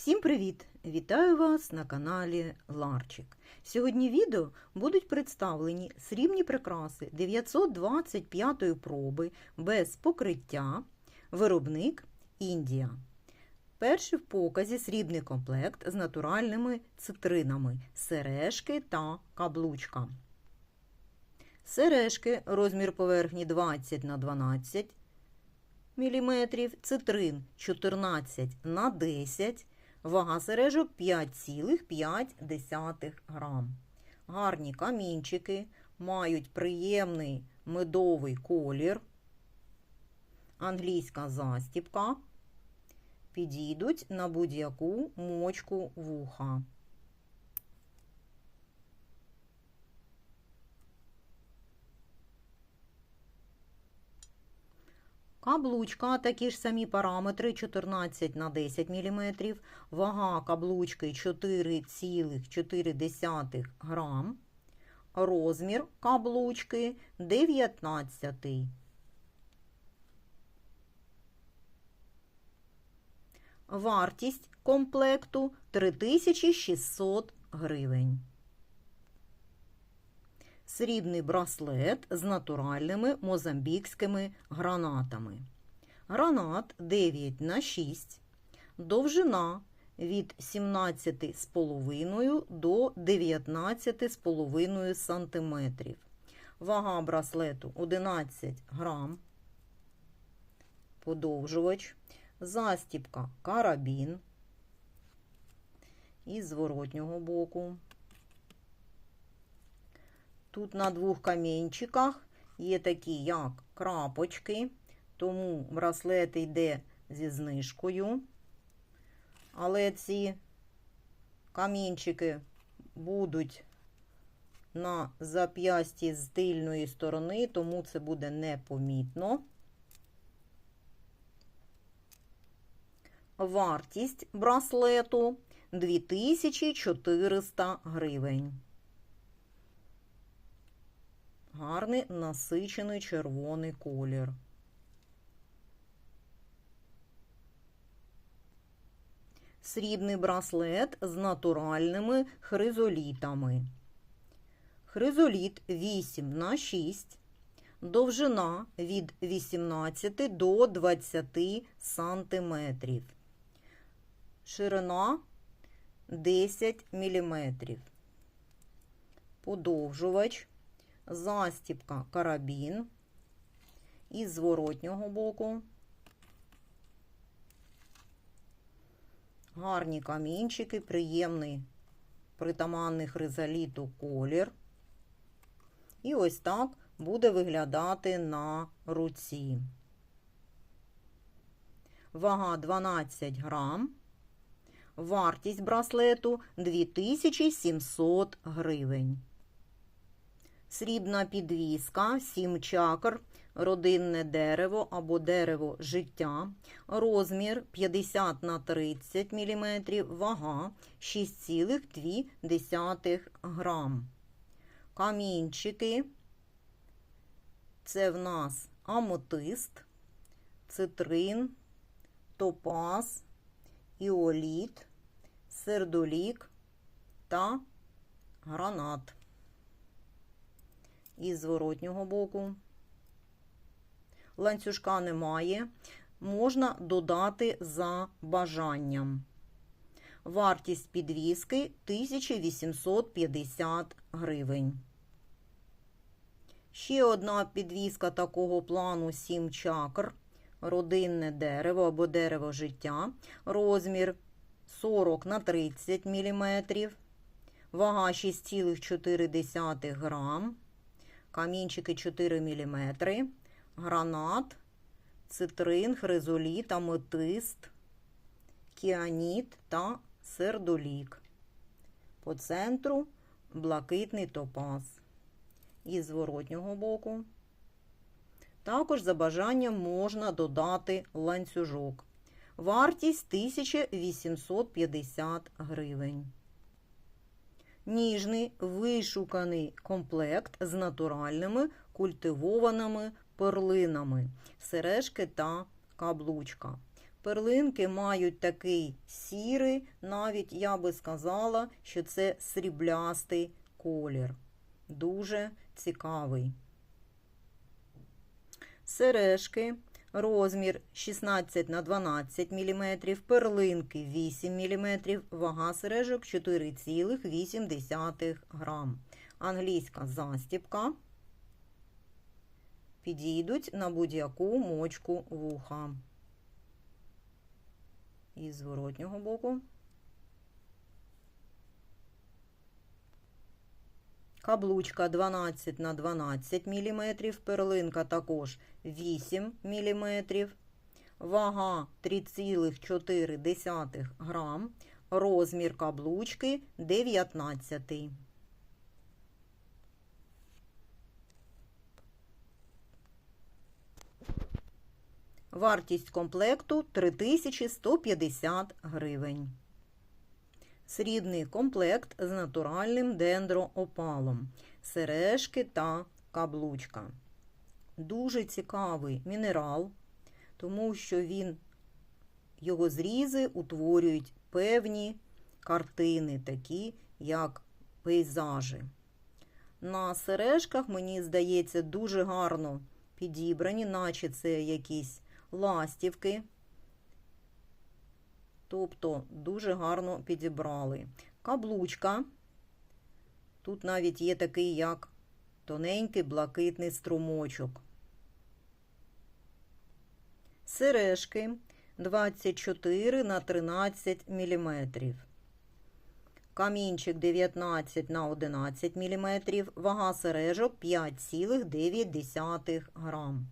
Всім привіт! Вітаю вас на каналі Ларчик. Сьогодні відео будуть представлені срібні прикраси 925 проби без покриття, виробник Індія. Перший в показі срібний комплект з натуральними цитринами, сережки та каблучка. Сережки розмір поверхні 20 на 12 мм, цитрин 14 на 10 Вага сережок 5,5 грам. Гарні камінчики, мають приємний медовий колір, англійська застіпка. Підійдуть на будь-яку мочку вуха. Каблучка такі ж самі параметри 14 на 10 мм, вага каблучки 4,4 грам, розмір каблучки 19. Вартість комплекту 3600 гривень. Срібний браслет з натуральними мозамбікськими гранатами. Гранат 9 на 6, довжина від 17,5 до 19,5 см. Вага браслету 11 грам. Подовжувач, застіпка карабін із зворотнього боку. Тут на двох камінчиках є такі, як крапочки, тому браслет йде зі знижкою. Але ці камінчики будуть на зап'ясті з тильної сторони, тому це буде непомітно. Вартість браслету 2400 гривень. Гарний насичений червоний колір. Срібний браслет з натуральними хризолітами. Хризоліт 8 на 6, довжина від 18 до 20 сантиметрів. Ширина 10 міліметрів. Подовжувач застіпка карабін із зворотнього боку. Гарні камінчики, приємний притаманний хризаліту колір. І ось так буде виглядати на руці. Вага 12 грам. Вартість браслету 2700 гривень. Срібна підвіска, 7 чакр, родинне дерево або дерево життя, розмір 50 на 30 мм, вага 6,2 грам. Камінчики. Це в нас аметист, цитрин, топаз, іоліт, сердолік та гранат із зворотнього боку. Ланцюжка немає, можна додати за бажанням. Вартість підвіски 1850 гривень. Ще одна підвіска такого плану 7 чакр, родинне дерево або дерево життя, розмір 40 на 30 мм, вага 6,4 грам камінчики 4 мм, гранат, цитрин, хризоліт, аметист, кіаніт та сердолік. По центру блакитний топаз. Із зворотнього боку. Також за бажанням можна додати ланцюжок. Вартість 1850 гривень. Ніжний вишуканий комплект з натуральними культивованими перлинами, сережки та каблучка. Перлинки мають такий сірий, навіть я би сказала, що це сріблястий колір. Дуже цікавий. Сережки розмір 16 на 12 мм, перлинки 8 мм, вага сережок 4,8 грам. Англійська застіпка підійдуть на будь-яку мочку вуха. І з зворотнього боку. Каблучка 12 на 12 мм, перлинка також 8 мм, вага 3,4 грам, розмір каблучки 19. Вартість комплекту 3150 гривень. Срібний комплект з натуральним дендроопалом, сережки та каблучка. Дуже цікавий мінерал, тому що він, його зрізи утворюють певні картини, такі як пейзажі. На сережках, мені здається, дуже гарно підібрані, наче це якісь ластівки. Тобто дуже гарно підібрали. Каблучка. Тут навіть є такий, як тоненький блакитний струмочок. Сережки 24 на 13 мм. Камінчик 19 на 11 мм. Вага сережок 5,9 грам.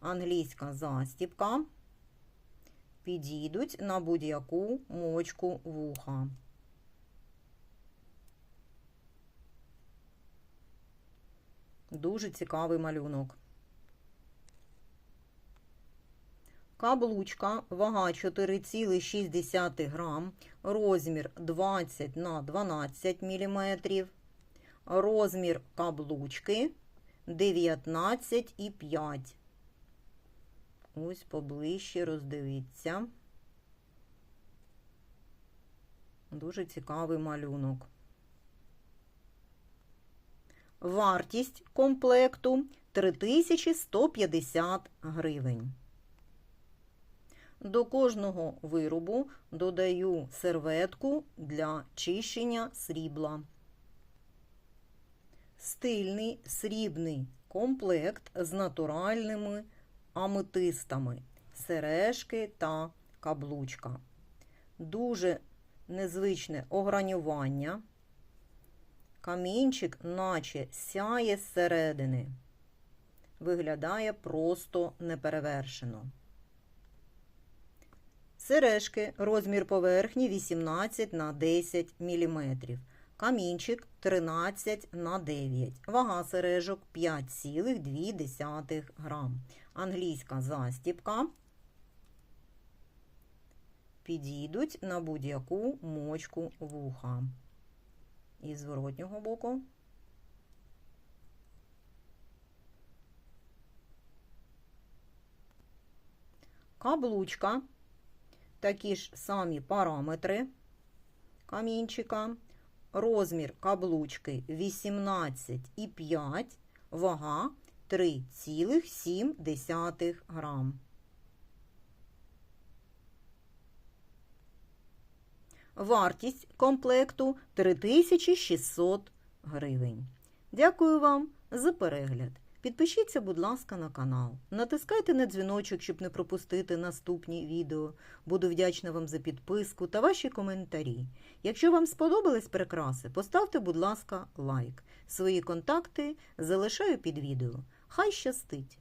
Англійська застіпка підійдуть на будь-яку мочку вуха. Дуже цікавий малюнок. Каблучка, вага 4,6 грам, розмір 20 на 12 мм, розмір каблучки 19,5 Ось поближче роздивіться. Дуже цікавий малюнок. Вартість комплекту 3150 гривень. До кожного виробу додаю серветку для чищення срібла. Стильний срібний комплект з натуральними аметистами, сережки та каблучка. Дуже незвичне огранювання. Камінчик, наче сяє зсередини. Виглядає просто неперевершено. Сережки розмір поверхні 18 на 10 мм. Камінчик 13 на 9. Вага сережок 5,2 грам. Англійська застіпка. Підійдуть на будь-яку мочку вуха. І з зворотнього боку. Каблучка. Такі ж самі параметри камінчика. Розмір каблучки 18,5, вага 3,7 грам. Вартість комплекту 3600 гривень. Дякую вам за перегляд. Підпишіться, будь ласка, на канал. Натискайте на дзвіночок, щоб не пропустити наступні відео. Буду вдячна вам за підписку та ваші коментарі. Якщо вам сподобались прикраси, поставте, будь ласка, лайк. Свої контакти залишаю під відео. Хай щастить!